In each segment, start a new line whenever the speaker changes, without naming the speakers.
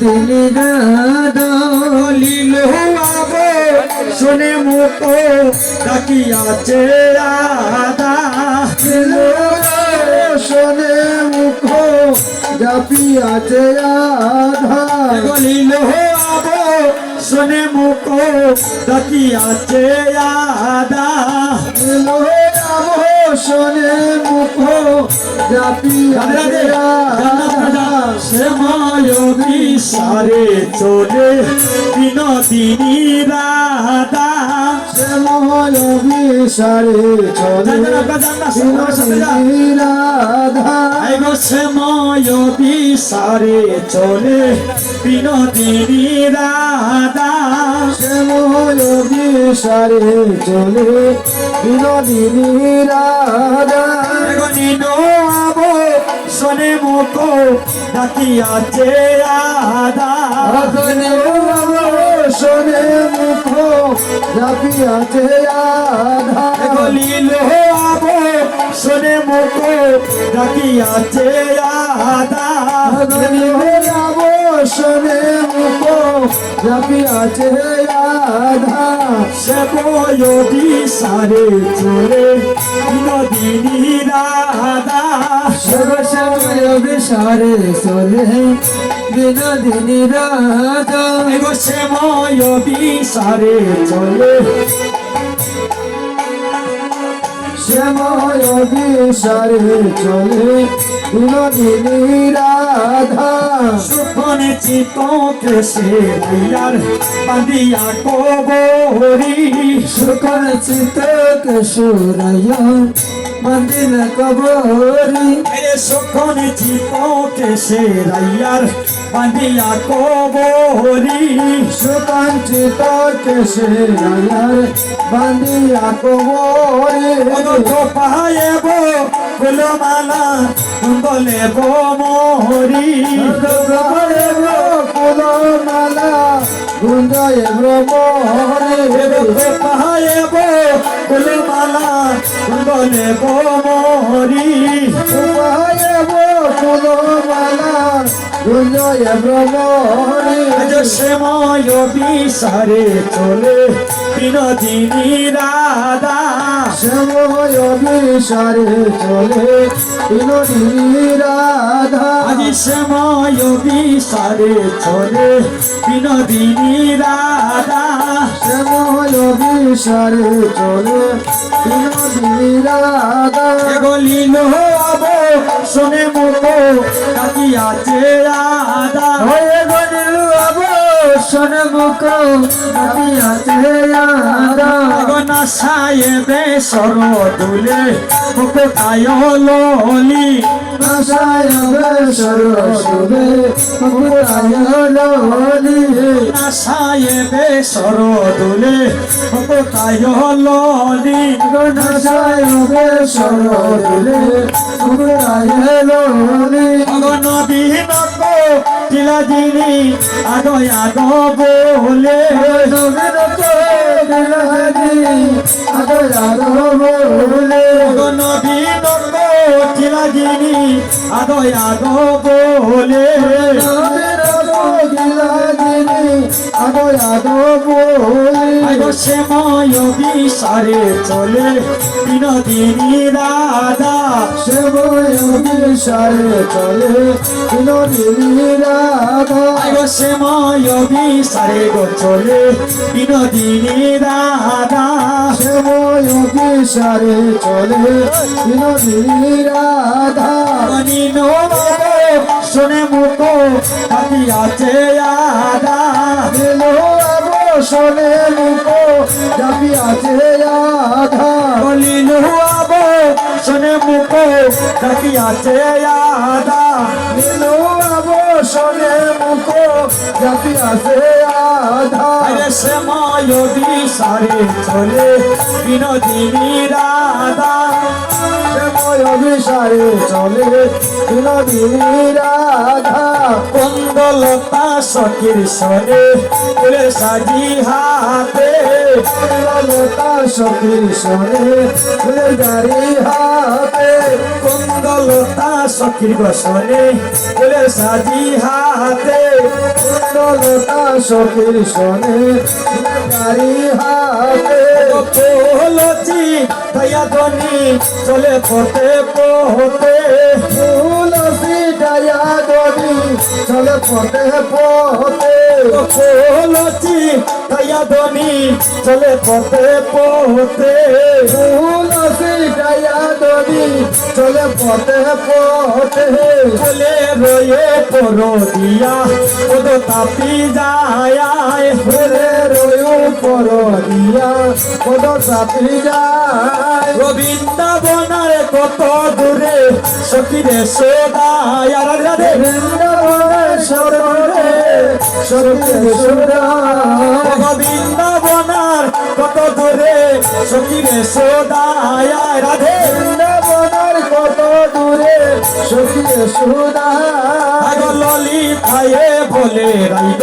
Binodini Radha
Lille আবে শুনে মুখ ডাকিয়াছে আদা।
শোনে মুখ জাপিয়াছে আধা।
লীল আবে শুনে মুখ ডাকিয়াছে আদা।
শোনে মুখ
শ্যামায় বিসারে চলে বিনোদিনী রাধা।
শ্যামল বিসারে চলে বিনোদিনী রাধা।
শ্যামায় বিসারে চলে বিনোদিনী রাধা।
শ্যামল বিসারে চলে বিনোদিনী রাধা
নিনো আবো শোনে মুখ ডাকিয়াছে আদা
আগুনে শোনে মুখ জাপিয়াছে আধা
গলিল আবো শোনে মুখ ডাকিয়াছে আদা
আগুনে শোনে মুখ জাপিয়াছে আধা
সে বয়বি সারে চলে বিনোদিনী রাধা।
সর্বসময় বিসারে চলে বিনোদিনী রাধা।
এগো সে ময়বি সারে চলে।
শ্যাময় বিসারে চলে বিনোদিনী রাধা।
সুখনে চিতকে সে দিয়ার বাঁধিয়া কবরি।
সুকর চিতক সুরয় মন্দির কবরি।
সুখনে চিতকে সে রাইয়ার বাঁধিয়া কবরি।
সুকন চিতক সুরয় বান্দিয়া কবরি।
তো পায়েব ফুলমালা কুন্দলে মোহরি।
ফুলমালা। গুঞ্জয় ব্রহ্মরে
পায়েব ফুলমালা। কুন্দলে মোহরি।
উপায়ব ফুলমালা। গুঞ্জয় ব্রহ্মরে
আজ সময় বিসারে চলে বিনোদিনী রাধা
বিসারে চলে বিনোদিনী রাধা
আজ সময় বিসারে চলে বিনোদিনী রাধা।
সময় বিসারে চলে বিনোদিনী রাধা
গলিল আব শোনে মুখ কাকিয়াছে আদা
হয়ে গনিল আব শোনে মুখ
গনা সাহেবে সর দুলে মুখ কায় ললি
নাসায় সরসবে মুকুরায় লোলি
না সাহেবে সর দুলে মুখ কায় ললি
নাসায় সরসবে মুকুরায় লোলি
নবীন টিলা দিনি আগো আগো বলে
আগো আগো বলে
নবীন টিলা দিনি আদো আদো বলে আইগো শ্যাময় বিসারে চলে বিনোদিনী রাধা।
সেবয় বিসারে চলে বিনোদিনী রাধা।
আইগো শ্যাময় বিসারে গো, চলে বিনোদিনী রাধা।
সেবয় বিসারে চলে বিনোদিনী রাধা।
শোনে মুখ হাতিয়াছে আদা
এলো আবো মুখো জাপি আছে আধা।
বলিল আবু শোনে মুখ হাতিয়াছে আদা
এলো আবো শোনে মুখ জাপি আছে আধা
আরে শ্যাময় বিসারে চলে বিনোদিনী রাধা।
সেবয় বিসারে চলে বিনোদিনী রাধা।
কুন্দলতা সখীর সনে ফুলে সাজি হাতে।
লতা সখীর সনে ফুলের গাড়ি হাতে।
কুন্দলতা সখীর সনে ফুলে সাজি হাতে।
ললতা সখীর সনে গাড়ি হাতে।
বলছি দয়া ধনী চলে পথে পথে।
তুলসী ডায়া গদি চলে পথে পথে।
বলছি দয়া ধনী চলে পথে পথে।
তুলসী ডায়া গদি চলে পথে পথে।
চলে রয়ে পরো দিয়া ওদ তাপি যায়।
ফুলে রয়ু পর দিয়া পদ চাপি যায়।
রবীন্দ্রবনার কত দূরে সখীরে সোদায় আর
বৃন্দাবনের সরণে সুরায়
রবীন্দ্রবনার কত দূরে সখীরে সোদায় রাধে
বৃন্দাবনার কত দূরে সখিয়ে সোদা
আগ ললিতায়ে বলে রাইদ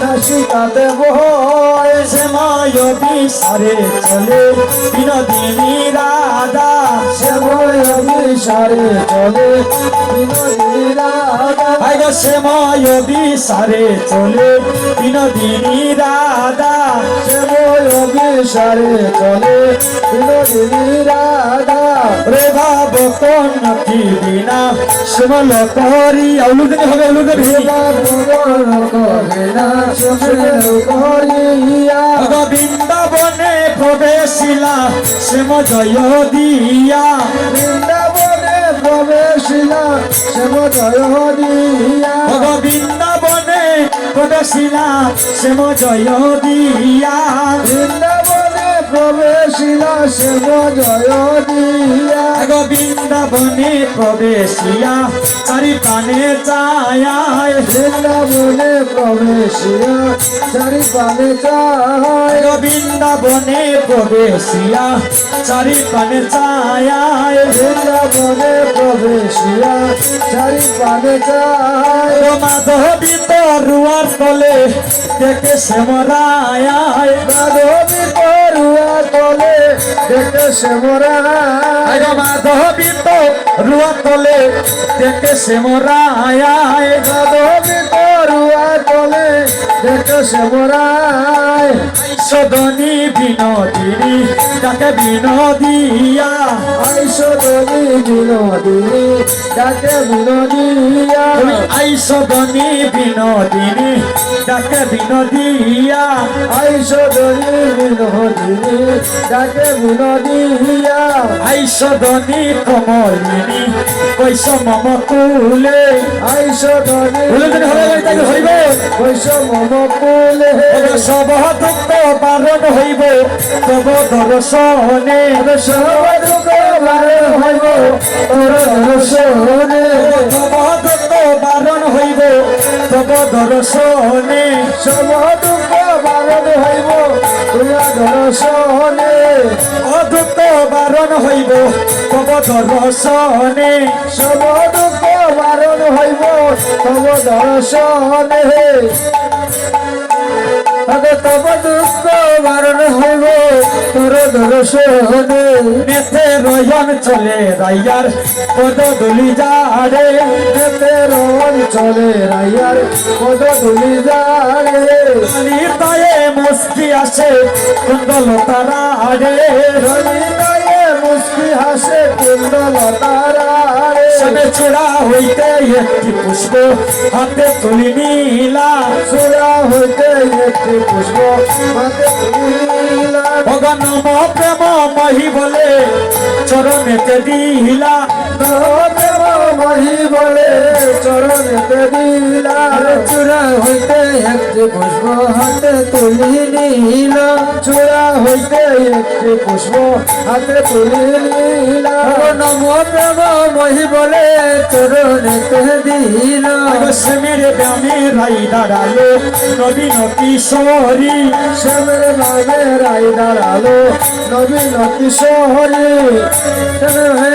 নাসিকা দেব
সে মায় বিসারে চলে, বিনোদিনী রাধা
শ্যাময় বিশারে চলে বিনোদিনী রাধা
আইগো সে মায় বিসারে চলে, বিনোদিনী রাধা।
শ্যাময় বিশারে চলে বিনোদিনী রাধা
রে বাব কোন কি বিনা সুমল করি আউলুদনি হবে আউলুদনি বৃন্দাবনে প্রবেশিলা শ্যাম জয় দিয়া।
বৃন্দাবনে প্রবেশিলা শ্যাম জয় দিয়া।
বৃন্দাবনে প্রবেশিলা শ্যাম জয় দিয়া।
বৃন্দাবনে প্রবেশিলা শ্যাম জয় দিয়া।
বৃন্দাবনে প্রবেশিয়া চারি প্রাণে চায়
বৃন্দাবনে প্রবেশিয়া চারি পানে চায়
বৃন্দাবনে প্রবেশিয়া চারি প্রাণে চায়
বৃন্দাবনে প্রবেশিয়া চারি পানে চায়
মাধবী তরুয়ার তলে দেখে শ্যামরায়
মাধবী পড়ুয়া তলে দেখে সে
মোরা মাধবী তো রুয়া তলে দেখে মোরা।
মাধবী পড়ুয়া তলে দেখে শ্যামরায়
সদনী বিনোদিনী তাকে বিনোদিয়া।
আইসদনী বিনোদিনী ডাকে বিনোদিয়া।
তুমি আইসদনী বিনোদিনী তাকে বিনোদিয়া।
আইসদনী বিনোদিনী ডাকে বিনোদিয়া।
আইসদনী কমলিনী কৈশ মম কুলে বলে দিন হবে তাকে সব দুঃখ বারণ হইব। তব দর্শনে
সবদুঃখ বারণ হইব। তোর দর্শনে
তব দুঃখ বারণ হইব। তব দর্শনে
সবদুঃখ বারণ হইব। তোর দর্শনে
অদুঃখ বারণ হইব তব দর্শনে
সবদুঃখ বারণ হইব তব দর্শনে তব দুঃখ বারণ হইব, তোর দর্শনে
নেতে রয়ন চলে রাইয়ার, পদ দুলি যারে
তের অঞ্চলে রাইয়ার, পদ তুলি যায়
তায়ে মুস্কি আসে কুন্দল তারা আরে
রবিদায়ে মুস্কি হাসে কুণ্ডল
সবে চূড়া হইতে একটি পুষ্প, হাতে তুলি নিলা
সুরা হইতে একটি পুষ্প, হাতে তুলিলা
ভগবান প্রেম মহি বলে চরণেতে দিলা।
মহি বলে চরণেতে দিলাম
চূড়া হইতে একটি পুষ্প হাতে তুলি নিলাম
চূড়া হইতে একটি পুষ্প হাতে তুলে নিলাম
নম প্রেম মহি বলে চরণেতে দিলাম মেরে ব্যামে রাই দাঁড়াল নবীন কিশোরী
শ্যামের নামে রাই দাঁড়াল নবীন কিশোরী
শ্যামের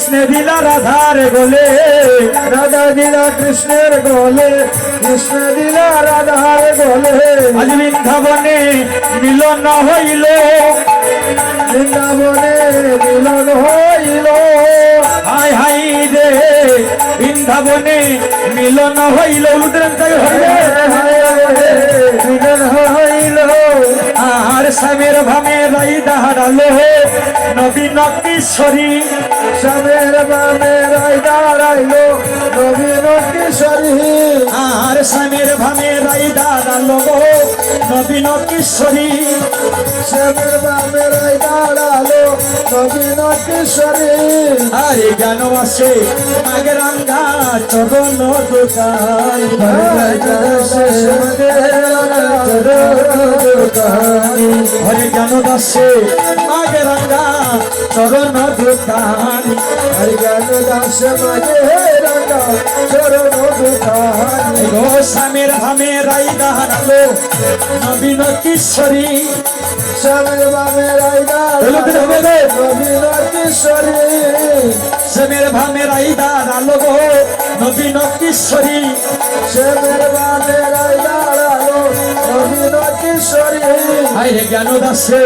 কৃষ্ণ দিলা রাধার বলে
রাধা দিলা কৃষ্ণের গলে কৃষ্ণ দিলা রাধার গলে।
আজ বৃন্দাবনে মিলন হইল।
বৃন্দাবনে মিলন হইল।
হাই হাই রে বৃন্দাবনে মিলন হইল। উদ্রেন তাই হইল
মিলন হইল।
আর স্বামীর ভামে রাই দাঁড়াল। নবীন কিশোরী
স্বামীর বামে রাই দাঁড়াইলো। নবীন কিশোরী
আর স্বামীর ভামে রাই দাঁড়াল। নবীন কিশোরী
স্বামীর দাঁড়াল নবীন কিশোরী
আরে জ্ঞান আসে মাগে রাঙ্গা চরণ দোকান হরে জ্ঞান দাসে মাগে রাঙ্গা চরণ দোকান
হরিজ্ঞান দাস মাঝে রাঙা চরণ দুখান
গো স্বামীর ভামে রাই দাঁড়াল নবীন কিশোরী।
স্বামীর বামে রাই দাঁড়াল নবীন কিশোরী।
স্বামীর ভামে রাই আলো গো নবীন কিশোরী।
শ্যামের বামে রাই আলো নবীন কিশোরী।
হাই জ্ঞান দাসে